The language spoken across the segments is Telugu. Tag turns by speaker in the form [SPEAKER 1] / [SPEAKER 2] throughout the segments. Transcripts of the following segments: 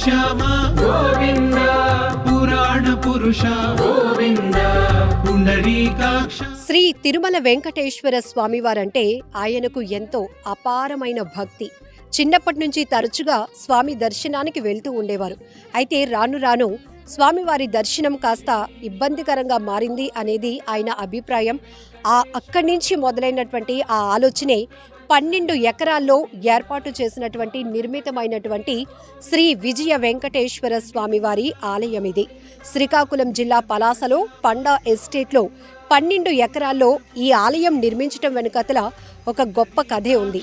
[SPEAKER 1] శ్యామ
[SPEAKER 2] గోవింద
[SPEAKER 1] పురాణ పురుష
[SPEAKER 2] గోవింద
[SPEAKER 1] పుండరీకాక్ష.
[SPEAKER 3] శ్రీ తిరుమల వెంకటేశ్వర స్వామివారంటే ఆయనకు ఎంతో అపారమైన భక్తి. చిన్నప్పటి నుంచి తరచుగా స్వామి దర్శనానికి వెళ్తూ ఉండేవారు. అయితే రాను రాను స్వామివారి దర్శనం కాస్త ఇబ్బందికరంగా మారింది అనేది ఆయన అభిప్రాయం. ఆ అక్కడి నుంచి మొదలైనటువంటి ఆ ఆలోచనే పన్నెండు ఎకరాల్లో ఏర్పాటు చేసినటువంటి నిర్మితమైనటువంటి శ్రీ విజయ వెంకటేశ్వర స్వామివారి ఆలయం ఇది. శ్రీకాకుళం జిల్లా పలాసలో పండా ఎస్టేట్లో పన్నెండు ఎకరాల్లో ఈ ఆలయం నిర్మించటం వెనుకతల ఒక గొప్ప కథే ఉంది.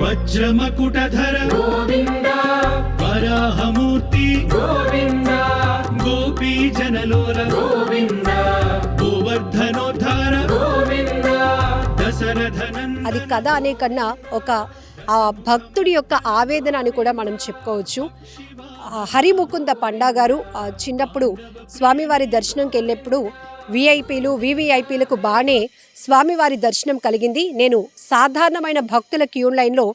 [SPEAKER 1] వజ్రమకుటధర
[SPEAKER 2] గోవింద
[SPEAKER 1] వరాహమూర్తి
[SPEAKER 2] గోవింద
[SPEAKER 1] గోపీ జనలోల
[SPEAKER 2] గోవింద
[SPEAKER 1] గోవర్ధనోద్ధార
[SPEAKER 2] గోవింద.
[SPEAKER 3] అది కథ అనే కన్నా ఒక ఆ భక్తుడి యొక్క ఆవేదన అని కూడా మనం చెప్పుకోవచ్చు. హరిముకుంద పండా గారు చిన్నప్పుడు స్వామివారి దర్శనంకి వెళ్ళినప్పుడు విఐపీలు వివిఐపీలకు బాగానే స్వామివారి దర్శనం కలిగింది. నేను సాధారణమైన భక్తుల క్యూ లైన్లో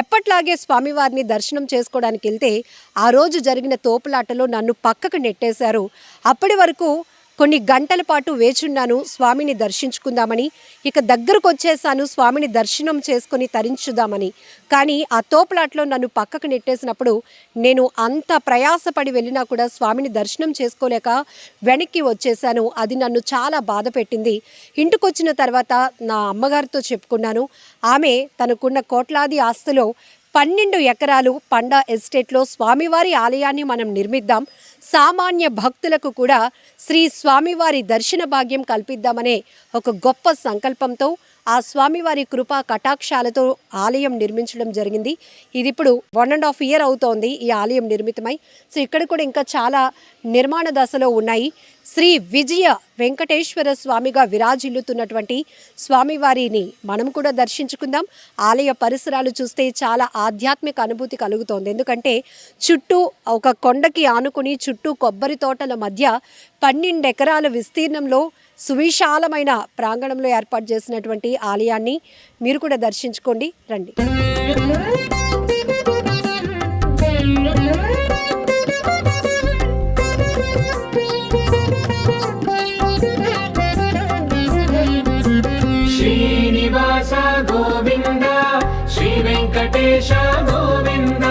[SPEAKER 3] ఎప్పట్లాగే స్వామివారిని దర్శనం చేసుకోవడానికి వెళ్తే ఆ రోజు జరిగిన తోపులాటలో నన్ను పక్కకు నెట్టేశారు. అప్పటి వరకు కొన్ని గంటల పాటు వేచున్నాను స్వామిని దర్శించుకుందామని. ఇక దగ్గరకు వచ్చేసాను స్వామిని దర్శనం చేసుకొని తరించుదామని. కానీ ఆ తోపులాట్లో నన్ను పక్కకు నెట్టేసినప్పుడు నేను అంత ప్రయాసపడి వెళ్ళినా కూడా స్వామిని దర్శనం చేసుకోలేక వెనక్కి వచ్చేసాను. అది నన్ను చాలా బాధ పెట్టింది. ఇంటికి వచ్చిన తర్వాత నా అమ్మగారితో చెప్పుకున్నాను ఆమె తనకున్న కోట్లాది ఆస్తులో పన్నెండు ఎకరాలు పండా ఎస్టేట్లో స్వామివారి ఆలయాన్ని మనం నిర్మిద్దాం. సామాన్య భక్తులకు కూడా శ్రీ స్వామివారి దర్శన భాగ్యం కల్పిద్దామనే ఒక గొప్ప సంకల్పంతో ఆ స్వామివారి కృపా కటాక్షాలతో ఆలయం నిర్మించడం జరిగింది. ఇది ఇప్పుడు వన్ అండ్ హాఫ్ ఇయర్ అవుతోంది ఈ ఆలయం నిర్మితమై. సో ఇక్కడ కూడా ఇంకా చాలా నిర్మాణ దశలో ఉన్నాయి. శ్రీ విజయ వెంకటేశ్వర స్వామిగా విరాజిల్లుతున్నటువంటి స్వామివారిని మనం కూడా దర్శించుకుందాం. ఆలయ పరిసరాలు చూస్తే చాలా ఆధ్యాత్మిక అనుభూతి కలుగుతోంది. ఎందుకంటే చుట్టూ ఒక కొండకి ఆనుకుని చుట్టూ కొబ్బరి తోటల మధ్య పన్నెండు ఎకరాల విస్తీర్ణంలో సువిశాలమైన ప్రాంగణంలో ఏర్పాటు చేసినటువంటి ఆలయాన్ని మీరు కూడా దర్శించుకోండి రండి.
[SPEAKER 2] శ్రీనివాస గోవింద శ్రీ వెంకటేశ గోవింద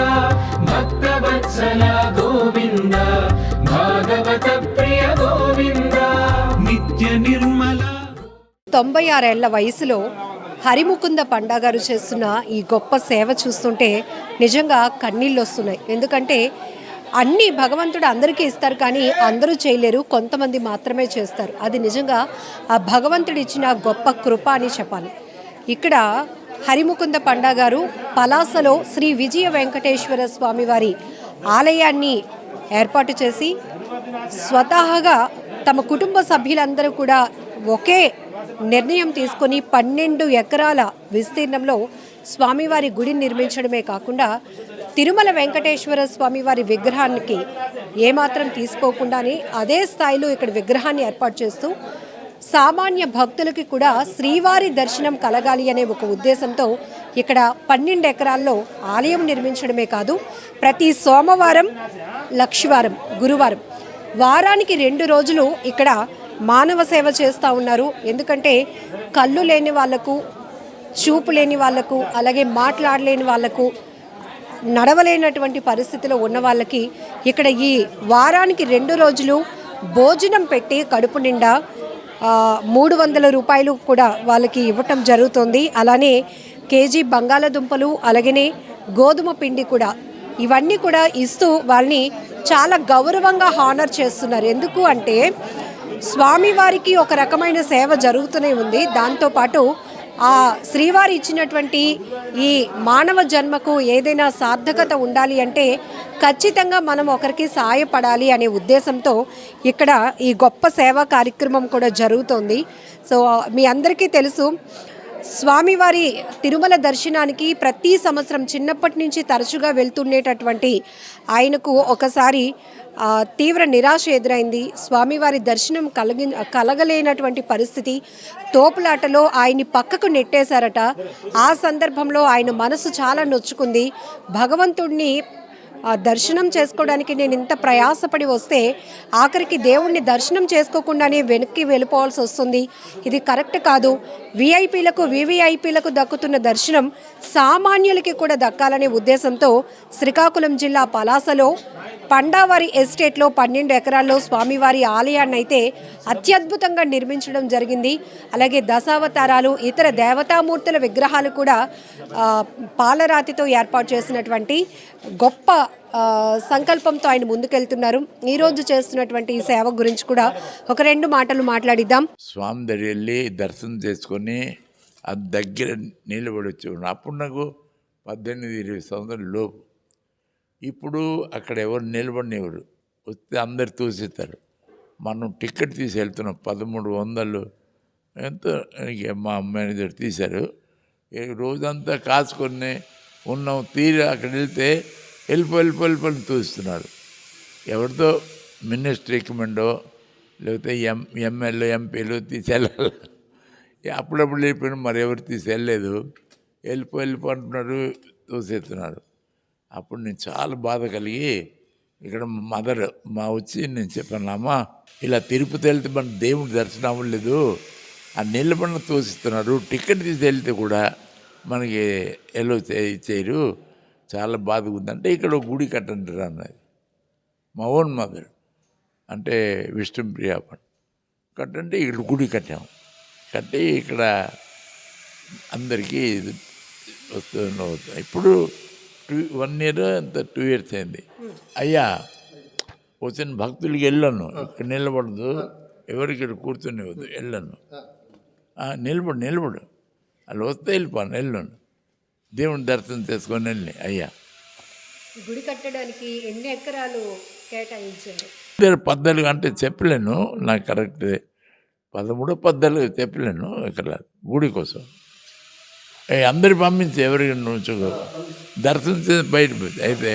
[SPEAKER 2] భక్తవత్సల
[SPEAKER 3] తొంభై ఆరేళ్ళ వయసులో హరిముకుంద పండా గారు చేస్తున్న ఈ గొప్ప సేవ చూస్తుంటే నిజంగా కన్నీళ్ళు వస్తున్నాయి ఎందుకంటే అన్ని భగవంతుడు అందరికీ ఇస్తారు కానీ అందరూ చేయలేరు కొంతమంది మాత్రమే చేస్తారు. అది నిజంగా ఆ భగవంతుడు ఇచ్చిన గొప్ప కృప అని చెప్పాలి. ఇక్కడ హరిముకుంద పండా గారు పలాసలో శ్రీ విజయ వెంకటేశ్వర స్వామివారి ఆలయాన్ని ఏర్పాటు చేసి స్వతహాగా తమ కుటుంబ సభ్యులందరూ కూడా ఒకే నిర్ణయం తీసుకొని పన్నెండు ఎకరాల విస్తీర్ణంలో స్వామివారి గుడిని నిర్మించడమే కాకుండా తిరుమల వెంకటేశ్వర స్వామివారి విగ్రహానికి ఏమాత్రం తీసుకోకుండానే అదే స్థాయిలో ఇక్కడ విగ్రహాన్ని ఏర్పాటు చేస్తూ సామాన్య భక్తులకి కూడా శ్రీవారి దర్శనం కలగాలి అనే ఒక ఉద్దేశంతో ఇక్కడ పన్నెండు ఎకరాల్లో ఆలయం నిర్మించడమే కాదు ప్రతి సోమవారం లక్షవారం గురువారం వారానికి రెండు రోజులు ఇక్కడ మానవ సేవ చేస్తూ ఉన్నారు. ఎందుకంటే కళ్ళు లేని వాళ్ళకు చూపు లేని వాళ్ళకు అలాగే మాట్లాడలేని వాళ్ళకు నడవలేనటువంటి పరిస్థితిలో ఉన్న వాళ్ళకి ఇక్కడ ఈ వారానికి రెండు రోజులు భోజనం పెట్టి కడుపు నిండా మూడు వందల రూపాయలు కూడా వాళ్ళకి ఇవ్వటం జరుగుతుంది. అలానే కేజీ బంగాళదుంపలు అలాగనే గోధుమ పిండి కూడా ఇవన్నీ కూడా ఇస్తూ వాళ్ళని చాలా గౌరవంగా హానర్ చేస్తున్నారు. ఎందుకు అంటే స్వామివారికి ఒక రకమైన సేవ జరుగుతూనే ఉంది. దాంతోపాటు ఆ శ్రీవారి ఇచ్చినటువంటి ఈ మానవ జన్మకు ఏదైనా సార్థకత ఉండాలి అంటే ఖచ్చితంగా మనం ఒకరికి సహాయపడాలి అనే ఉద్దేశంతో ఇక్కడ ఈ గొప్ప సేవా కార్యక్రమం కూడా జరుగుతోంది. సో మీ అందరికీ తెలుసు స్వామివారి తిరుమల దర్శనానికి ప్రతి సంవత్సరం చిన్నప్పటి నుంచి తరచుగా వెళ్తుండేటటువంటి ఆయనకు ఒకసారి తీవ్ర నిరాశ ఎదురైంది. స్వామివారి దర్శనం కలిగి కలగలేనటువంటి పరిస్థితి. తోపులాటలో ఆయన్ని పక్కకు నెట్టేశారట. ఆ సందర్భంలో ఆయన మనసు చాలా నొచ్చుకుంది. భగవంతుడిని దర్శనం చేసుకోవడానికి నేను ఇంత ప్రయాసపడి వస్తే ఆఖరికి దేవుణ్ణి దర్శనం చేసుకోకుండానే వెనక్కి వెళ్ళిపోవాల్సి వస్తుంది. ఇది కరెక్ట్ కాదు. విఐపీలకు వివిఐపీలకు దక్కుతున్న దర్శనం సామాన్యులకి కూడా దక్కాలనే ఉద్దేశంతో శ్రీకాకుళం జిల్లా పలాసలో పండావారి ఎస్టేట్లో పన్నెండు ఎకరాల్లో స్వామివారి ఆలయాన్ని అయితే అత్యద్భుతంగా నిర్మించడం జరిగింది. అలాగే దశావతారాలు ఇతర దేవతామూర్తుల విగ్రహాలు కూడా పాలరాతితో ఏర్పాటు చేసినటువంటి గొప్ప సంకల్పంతో ఆయన ముందుకెళ్తున్నారు. ఈరోజు చేస్తున్నటువంటి ఈ సేవ గురించి కూడా ఒక రెండు మాటలు మాట్లాడిద్దాం.
[SPEAKER 4] స్వామి దగ్గర వెళ్ళి దర్శనం చేసుకొని దగ్గర నిలబడి వచ్చి అప్పుడు నాకు పద్దెనిమిది ఇరవై సంవత్సరాల లోపు ఇప్పుడు అక్కడ ఎవరు నిలబడినెవరు వస్తే అందరు తోసేస్తారు. మనం టికెట్ తీసి వెళ్తున్నాం పదమూడు వందలు. ఎంతో? మా మేనేజర్ తీశారు. రోజంతా కాసుకొని ఉన్నాం. తీరి అక్కడ వెళ్తే వెళ్ళిపో వెళ్ళిపో వెళ్ళిపోయి తోస్తున్నారు. ఎవరితో మినిస్టర్ రికమెండో లేకపోతే ఎం ఎమ్మెల్యే ఎంపీలు తీసుకెళ్ళాలి అప్పుడప్పుడు వెళ్ళిపోయిన మరి ఎవరు తీసుకెళ్ళలేదు వెళ్ళిపో వెళ్ళిపో అంటున్నారు తోసేస్తున్నారు. అప్పుడు నేను చాలా బాధ కలిగి ఇక్కడ మదర్ మా వచ్చి నేను చెప్పాను అమ్మ ఇలా తిరుపతి వెళ్తే మన దేవుడి దర్శనం అవ్వలేదు ఆ నిలబడిన తోసిస్తున్నారు. టికెట్ తీసి వెళ్తే కూడా మనకి ఎలో చేయరు చాలా బాధగా ఉందంటే ఇక్కడ ఒక గుడి కట్టండి అన్నది మా ఓన్ మదర్ అంటే విష్ణుప్రియ కట్టంటే ఇక్కడ గుడి కట్టాము కట్టి ఇక్కడ అందరికీ ఇది వస్తూ వస్తుంది ఇప్పుడు టూ వన్ ఇయర్ అంత టూ ఇయర్స్ అయింది. అయ్యా వచ్చిన భక్తులకి వెళ్ళను. ఇక్కడ నిలబడదు. ఎవరికి ఇక్కడ కూర్చొని వద్దు వెళ్ళను. నిలబడు నిలబడు. వాళ్ళు వస్తే వెళ్ళిపోను వెళ్ళను. దేవుని దర్శనం చేసుకొని వెళ్ళి అయ్యా.
[SPEAKER 3] గుడి కట్టడానికి ఎన్ని ఎకరాలు కేటాయించారు?
[SPEAKER 4] పద్నాలుగు అంటే చెప్పలేను. నాకు కరెక్ట్. పదమూడు పద్నాలుగు చెప్పలేను. ఇక్కడ గుడి కోసం. అందరి పంపించి ఎవరికి నుంచో దర్శనం చేసి బయట పోయింది. అయితే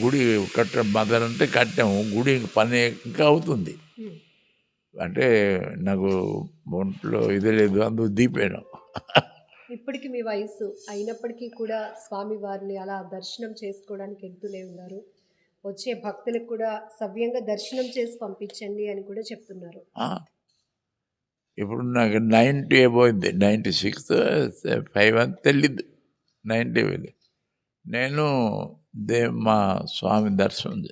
[SPEAKER 4] గుడి కట్ట మదర్ అంటే కట్టాము గుడి పని ఇంకా అవుతుంది అంటే నాకు ఒంట్లో ఇది లేదు అందుకు దీపాను
[SPEAKER 3] ఇప్పటికి మీ వయసు అయినప్పటికీ కూడా స్వామి వారిని అలా దర్శనం చేసుకోవడానికి వెళ్తూనే ఉన్నారు వచ్చే భక్తులకు కూడా సవ్యంగా దర్శనం చేసి పంపించండి అని కూడా చెప్తున్నారు.
[SPEAKER 4] ఇప్పుడు నాకు నైంటీ అయిపోయింది. నైంటీ సిక్స్ ఫైవ్ అని తెలియదు నైంటీ పోయింది నేను దే మా స్వామి దర్శనం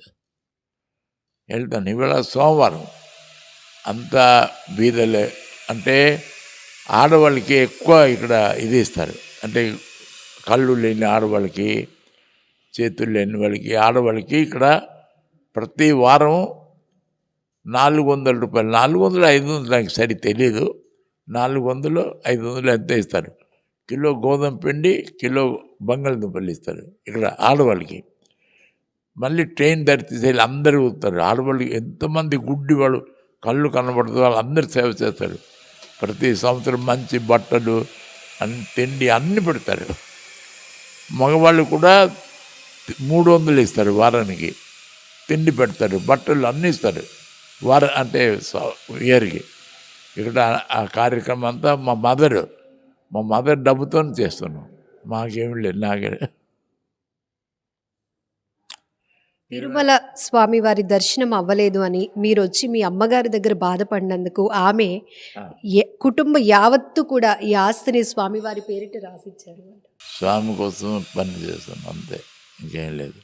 [SPEAKER 4] వెళ్తాను. ఇవాళ సోమవారం. అంతా బీదలే అంటే ఆడవాళ్ళకి ఎక్కువ ఇక్కడ ఇది ఇస్తారు. అంటే కళ్ళు లేని ఆడవాళ్ళకి చేతులు లేని వాళ్ళకి ఆడవాళ్ళకి ఇక్కడ ప్రతి వారం నాలుగు వందల రూపాయలు. నాలుగు వందలు ఐదు వందలు నాకు సరి తెలియదు నాలుగు వందలు ఐదు వందలు ఎంత ఇస్తారు. కిలో గోధుమ పిండి కిలో బంగాళదుంపలు ఇస్తారు ఇక్కడ ఆడవాళ్ళకి. మళ్ళీ ట్రైన్ ధర తీసేయాలి అందరూ వస్తారు. ఆడవాళ్ళు ఎంతమంది గుడ్డి వాళ్ళు కళ్ళు కనబడుతూ వాళ్ళు అందరూ సేవ చేస్తారు. ప్రతి సంవత్సరం మంచి బట్టలు అన్ని తిండి అన్నీ పెడతారు. మగవాళ్ళు కూడా మూడు వందలు ఇస్తారు వారానికి. తిండి పెడతారు బట్టలు అన్నీ ఇస్తారు. వార అంటే ఇయర్కి ఇక్కడ ఆ కార్యక్రమం అంతా మా మదర్ మా మదర్ డబ్బుతో చేస్తున్నాం. మాకేమి లేదు నాకే.
[SPEAKER 3] తిరుమల స్వామి వారి దర్శనం అవ్వలేదు అని మీరు వచ్చి మీ అమ్మగారి దగ్గర బాధపడినందుకు ఆమె కుటుంబ యావత్తు కూడా ఈ ఆస్తిని స్వామివారి పేరిట రాసిచ్చారు
[SPEAKER 4] స్వామి కోసం పని చేస్తాను అంతే. ఇంకేం లేదు.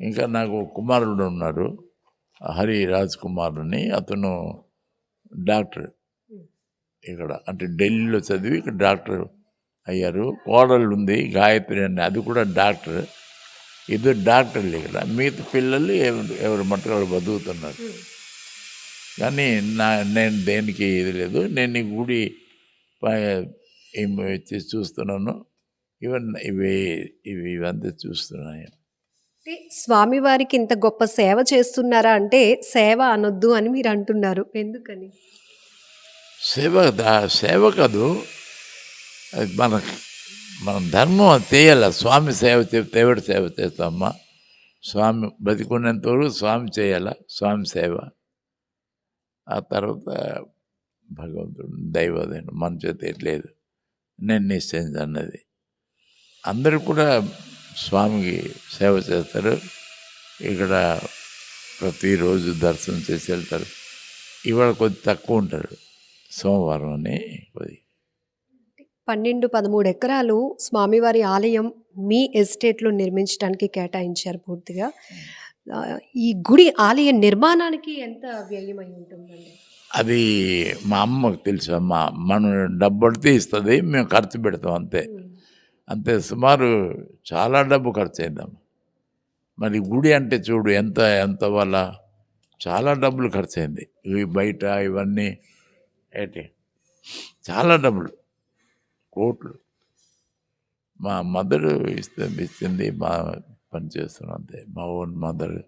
[SPEAKER 4] ఇంకా నాకు కుమారుడు ఉన్నాడు. హరి రాజ్ కుమార్ అని అతను డాక్టర్ ఇక్కడ అంటే ఢిల్లీలో చదివి ఇక్కడ డాక్టర్ అయ్యారు. కోడళ్ళు ఉంది గాయత్రి అని అది కూడా డాక్టర్. ఇద్దరు డాక్టర్లు ఇక్కడ. మిగతా పిల్లలు ఎవరు మట్టుకు వాళ్ళు బతుకుతున్నారు కానీ నా నేను దేనికి ఇది లేదు. నేను ఈ గుడి ప- ఏం వచ్చి చూస్తున్నాను. ఇవన్ ఇవి ఇవి ఇవంతా చూస్తున్నాను.
[SPEAKER 3] స్వామివారికి ఇంత గొప్ప సేవ చేస్తున్నారా అంటే సేవ అనొద్దు అని మీరు అంటున్నారు. ఎందుకని?
[SPEAKER 4] సేవ సేవ కాదు. అది మన మన ధర్మం అది చేయాలి. స్వామి సేవ చెప్తే సేవ చేస్తామా స్వామి బతికున్నంత వరకు స్వామి చేయాల స్వామి సేవ. ఆ తర్వాత భగవంతుడు దైవదేను మన చేత లేదు. నేను నిశ్చయించన్నది అందరూ కూడా స్వామికి సేవ చేస్తారు. ఇక్కడ ప్రతిరోజు దర్శనం చేసి వెళ్తారు. ఇవాళ కొద్ది తక్కువ ఉంటారు. సోమవారం అని కొద్ది.
[SPEAKER 3] పన్నెండు పదమూడు ఎకరాలు స్వామివారి ఆలయం మీ ఎస్టేట్లో నిర్మించడానికి కేటాయించారు పూర్తిగా. ఈ గుడి ఆలయ నిర్మాణానికి ఎంత వ్యయమై ఉంటుందండి?
[SPEAKER 4] అది మా అమ్మకు తెలుసు మా మనం డబ్బు పడితే ఇస్తుంది మేము ఖర్చు పెడతాం అంతే. అంతే సుమారు చాలా డబ్బు ఖర్చు అయిందాం మరి గుడి అంటే చూడు ఎంత ఎంత వల్ల చాలా డబ్బులు ఖర్చు అయింది. ఇవి బయట ఇవన్నీ ఏంటి? చాలా డబ్బులు కోట్లు. మా మదర్ ఇస్తే ఇచ్చింది మా పని చేస్తున్నాం అంతే మా ఓన్ మదర్.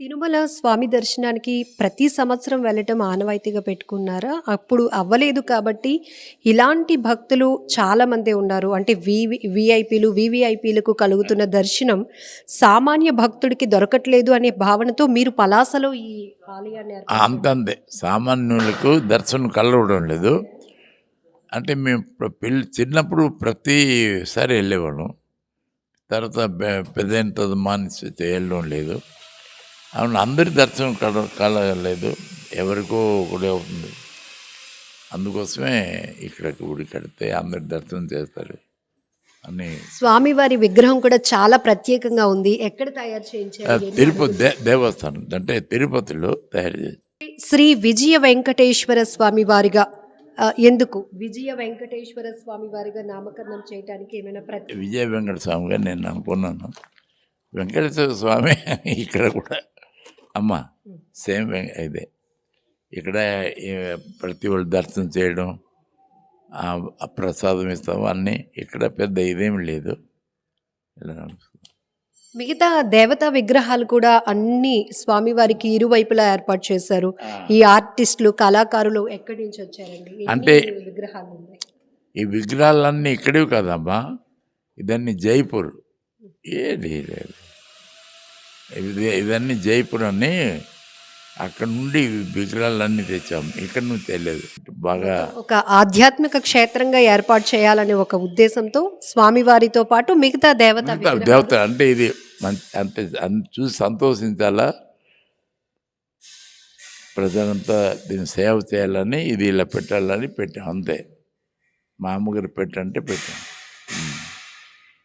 [SPEAKER 3] తిరుమల స్వామి దర్శనానికి ప్రతి సంవత్సరం వెళ్ళటం ఆనవాయితీగా పెట్టుకున్నారా? అప్పుడు అవ్వలేదు కాబట్టి ఇలాంటి భక్తులు చాలామందే ఉన్నారు. అంటే వి విఐపీలు వివిఐపీలకు కలుగుతున్న దర్శనం సామాన్య భక్తుడికి దొరకట్లేదు అనే భావనతో మీరు పలాసలో ఈ ఆలయాన్ని ఏర్పాటు
[SPEAKER 4] అంతంతే. సామాన్యులకు దర్శనం కలవడం లేదు. అంటే మేము పిల్ల చిన్నప్పుడు ప్రతిసారి వెళ్ళేవాళ్ళం. తర్వాత పెద్ద పెద్దయిన మానేసి వెళ్ళడం లేదు. అవును అందరి దర్శనం కల కలగలేదు. ఎవరికో ఒకటే అవుతుంది. అందుకోసమే ఇక్కడ గుడి కడితే అందరి దర్శనం చేస్తారు అని.
[SPEAKER 3] స్వామివారి విగ్రహం కూడా చాలా ప్రత్యేకంగా ఉంది. ఎక్కడ తయారు చేయించారు?
[SPEAKER 4] తిరుపతి దే దేవస్థానం. అంటే తిరుపతిలో తయారు చేసి
[SPEAKER 3] శ్రీ విజయ వెంకటేశ్వర స్వామి వారిగా ఎందుకు? విజయ వెంకటేశ్వర స్వామి వారిగా నామకరణం చేయడానికి ఏమైనా ప్రతి
[SPEAKER 4] విజయ వెంకట స్వామిగా నేను అనుకున్నాను. వెంకటేశ్వర స్వామి ఇక్కడ కూడా అమ్మ సేమ్ ఇదే. ఇక్కడ ప్రతి వాళ్ళు దర్శనం చేయడం ఆ, ప్రసాదం ఇస్తాం అన్నీ ఇక్కడ పెద్ద ఇదేం లేదు.
[SPEAKER 3] మిగతా దేవతా విగ్రహాలు కూడా అన్ని స్వామివారికి ఇరువైపులా ఏర్పాటు చేశారు. ఈ ఆర్టిస్టులు కళాకారులు ఎక్కడి నుంచి వచ్చారండి?
[SPEAKER 4] అంటే-
[SPEAKER 3] విగ్రహాలు
[SPEAKER 4] ఈ విగ్రహాలన్నీ ఇక్కడివి కదమ్మా. ఇదన్నీ జైపూర్. ఏది లేదు. ఇది ఇదన్నీ జైపూర్ అని అక్కడ నుండి విగ్రహాలన్నీ తెచ్చాము ఇక్కడ నుంచి తెలియదు బాగా
[SPEAKER 3] ఒక ఆధ్యాత్మిక క్షేత్రంగా ఏర్పాటు చేయాలనే ఒక ఉద్దేశంతో స్వామివారితో పాటు మిగతా దేవతా
[SPEAKER 4] దేవత అంటే ఇది అంటే చూసి సంతోషించాలా? ప్రజలంతా దీన్ని సేవ చేయాలని ఇది ఇలా పెట్టాలని పెట్టాం అంతే. మా అమ్మగారు పెట్టంటే పెట్టాం.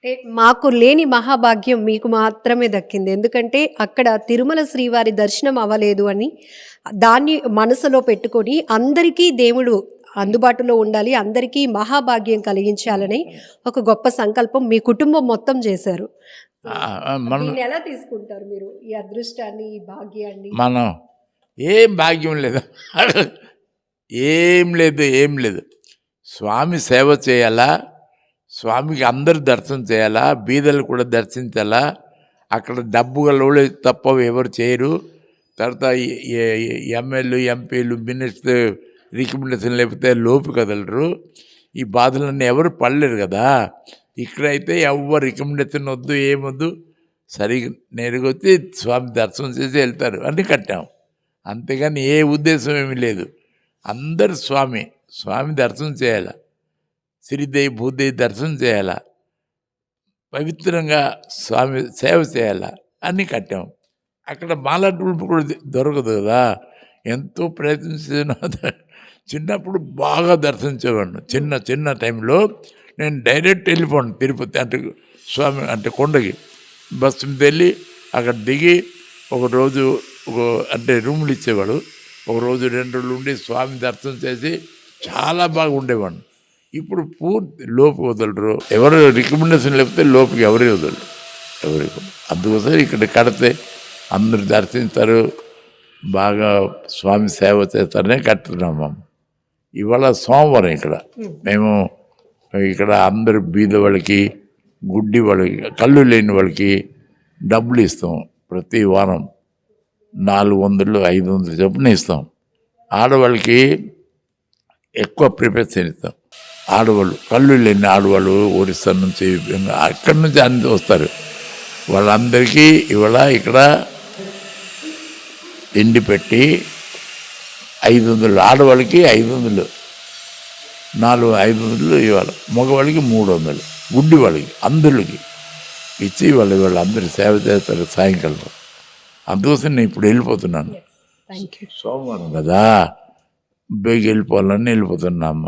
[SPEAKER 3] అంటే మాకు లేని మహాభాగ్యం మీకు మాత్రమే దక్కింది. ఎందుకంటే అక్కడ తిరుమల శ్రీవారి దర్శనం అవ్వలేదు అని దాన్ని మనసులో పెట్టుకొని అందరికీ దేవుడు అందుబాటులో ఉండాలి అందరికీ మహాభాగ్యం కలిగించాలని ఒక గొప్ప సంకల్పం మీ కుటుంబం మొత్తం చేశారు.
[SPEAKER 4] మనం
[SPEAKER 3] ఎలా తీసుకుంటారు మీరు ఈ అదృష్టాన్ని ఈ భాగ్యాన్ని?
[SPEAKER 4] మనం ఏం భాగ్యం లేదు. ఏం లేదు ఏం లేదు. స్వామి సేవ చేయాలా? స్వామికి అందరు దర్శనం చేయాలా? బీదలు కూడా దర్శించాలా? అక్కడ డబ్బు గలవాళ్ళు తప్ప ఎవరు చేయరు. తర్వాత ఎమ్మెల్యే ఎంపీలు మినిస్టర్ రికమెండేషన్ లేకపోతే లోపు కదలరు. ఈ బాధలన్నీ ఎవరు పడలేరు కదా. ఇక్కడైతే ఎవరు రికమెండేషన్ వద్దు ఏమొద్దు. సరిగ్గా నేరుగా వచ్చి స్వామి దర్శనం చేసి వెళ్తారు. అని కట్టాం. అంతేగాని ఏ ఉద్దేశం ఏమీ లేదు. అందరు స్వామి స్వామి దర్శనం చేయాలి? శ్రీదేవి భూదేవి దర్శనం చేయాలా. పవిత్రంగా స్వామి సేవ చేయాలా. అన్నీ కట్టాం. అక్కడ మాలాడులు కూడా దొరకదు కదా. ఎంతో ప్రయత్నించిన చిన్నప్పుడు బాగా దర్శించేవాడిని. చిన్న చిన్న టైంలో నేను డైరెక్ట్ వెళ్ళిపోను తిరుపతి అంటే స్వామి అంటే కొండకి. బస్సు మీద వెళ్ళి అక్కడ దిగి ఒక రోజు ఒక అంటే రూములు ఇచ్చేవాడు. ఒక రోజు రెండు రోజులు ఉండి స్వామి దర్శనం చేసి చాలా బాగా ఉండేవాడిని. ఇప్పుడు పూర్తి లోపు వదలరు. ఎవరు రికమెండేషన్ లేకపోతే లోపుకి ఎవరే వదలరు. ఎవరికి అందుకోసం ఇక్కడ కడితే అందరు దర్శిస్తారు బాగా స్వామి సేవ చేస్తారనే కట్టుతున్నాం మేము. ఇవాళ సోమవారం ఇక్కడ. మేము ఇక్కడ అందరు బీద వాళ్ళకి గుడ్డి వాళ్ళకి కళ్ళు లేని వాళ్ళకి డబ్బులు ఇస్తాం ప్రతి వారం. నాలుగు వందలు ఐదు వందలు చొప్పున ఇస్తాం. ఆడవాళ్ళకి ఎక్కువ ప్రిపేర్ చేస్తాం ఆడవాళ్ళు కళ్ళు లేని ఆడవాళ్ళు ఒరిస్సా నుంచి అక్కడి నుంచి అన్ని వస్తారు. వాళ్ళందరికీ ఇవాళ ఇక్కడ తిండి పెట్టి ఐదు వందలు ఆడవాళ్ళకి ఐదు వందలు నాలుగు ఐదు వందలు ఇవాళ మగవాళ్ళకి మూడు వందలు గుడ్డి వాళ్ళకి అందరికి ఇచ్చి వాళ్ళు వాళ్ళందరూ సేవ చేస్తారు సాయంకాలం. అందుకోసం నేను ఇప్పుడు వెళ్ళిపోతున్నాను. సోమవారం కదా బేగి వెళ్ళిపోవాలని వెళ్ళిపోతున్నా అమ్మ.